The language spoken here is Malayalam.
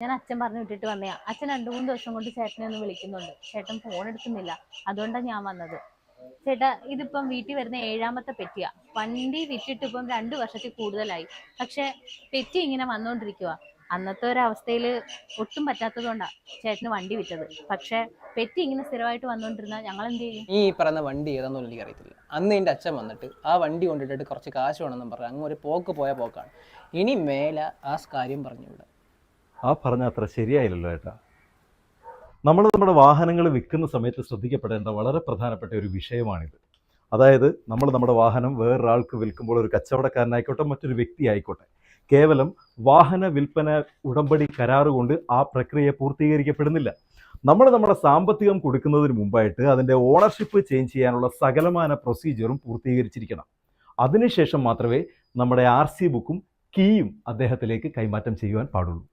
ഞാൻ അച്ഛൻ പറഞ്ഞു വിട്ടിട്ട് വന്നയാ. അച്ഛൻ രണ്ടു മൂന്ന് ദിവസം കൊണ്ട് ചേട്ടനെ ഒന്ന് വിളിക്കുന്നുണ്ട്. ചേട്ടൻ ഫോൺ എടുക്കുന്നില്ല. അതുകൊണ്ടാണ് ഞാൻ വന്നത്. ചേട്ടാ ഇതിപ്പം വീട്ടിൽ വരുന്ന ഏഴാമത്തെ പെറ്റിയാ. വണ്ടി വിറ്റിട്ട് ഇപ്പം രണ്ടു വർഷത്തിൽ കൂടുതലായി. പക്ഷെ പെറ്റി ഇങ്ങനെ വന്നുകൊണ്ടിരിക്കുക അന്നത്തെ ഒരു അവസ്ഥയിൽ ഒട്ടും പറ്റാത്തതുകൊണ്ടാ ചേട്ടന് വണ്ടി വിറ്റത്. പക്ഷെ പെറ്റി ഇങ്ങനെ സ്ഥിരമായിട്ട് വന്നുകൊണ്ടിരുന്നാൽ ഞങ്ങൾ എന്ത് ചെയ്യും? ഈ പറയുന്ന വണ്ടി ഏതാണെന്ന് എനിക്ക് അറിയത്തില്ല അന്ന് എന്റെ അച്ഛൻ വന്നിട്ട് ആ വണ്ടി കൊണ്ടിട്ടിട്ട് കുറച്ച് കാശ് വേണമെന്നും പറഞ്ഞു അങ്ങ് ഒരു പോക്ക് പോയ പോക്കാണ്. ഇനി മേലെ ആ കാര്യം പറഞ്ഞു ആ പറഞ്ഞ അത്ര ശരിയായില്ലല്ലോ ഏട്ടാ. നമ്മൾ നമ്മുടെ വാഹനങ്ങൾ വിൽക്കുന്ന സമയത്ത് ശ്രദ്ധിക്കപ്പെടേണ്ട വളരെ പ്രധാനപ്പെട്ട ഒരു വിഷയമാണിത്. അതായത് നമ്മൾ നമ്മുടെ വാഹനം വേറൊരാൾക്ക് വിൽക്കുമ്പോൾ ഒരു കച്ചവടക്കാരനായിക്കോട്ടെ മറ്റൊരു വ്യക്തി ആയിക്കോട്ടെ കേവലം വാഹന വിൽപ്പന ഉടമ്പടി കരാറ് കൊണ്ട് ആ പ്രക്രിയ പൂർത്തീകരിക്കപ്പെടുന്നില്ല. നമ്മൾ നമ്മുടെ സാമ്പത്തികം കൊടുക്കുന്നതിന് മുമ്പായിട്ട് അതിന്റെ ഓണർഷിപ്പ് ചേഞ്ച് ചെയ്യാനുള്ള സകലമാന പ്രൊസീജിയറും പൂർത്തീകരിച്ചിരിക്കണം. അതിനുശേഷം മാത്രമേ നമ്മുടെ ആർ ബുക്കും കീയും അദ്ദേഹത്തിലേക്ക് കൈമാറ്റം ചെയ്യുവാൻ പാടുള്ളൂ.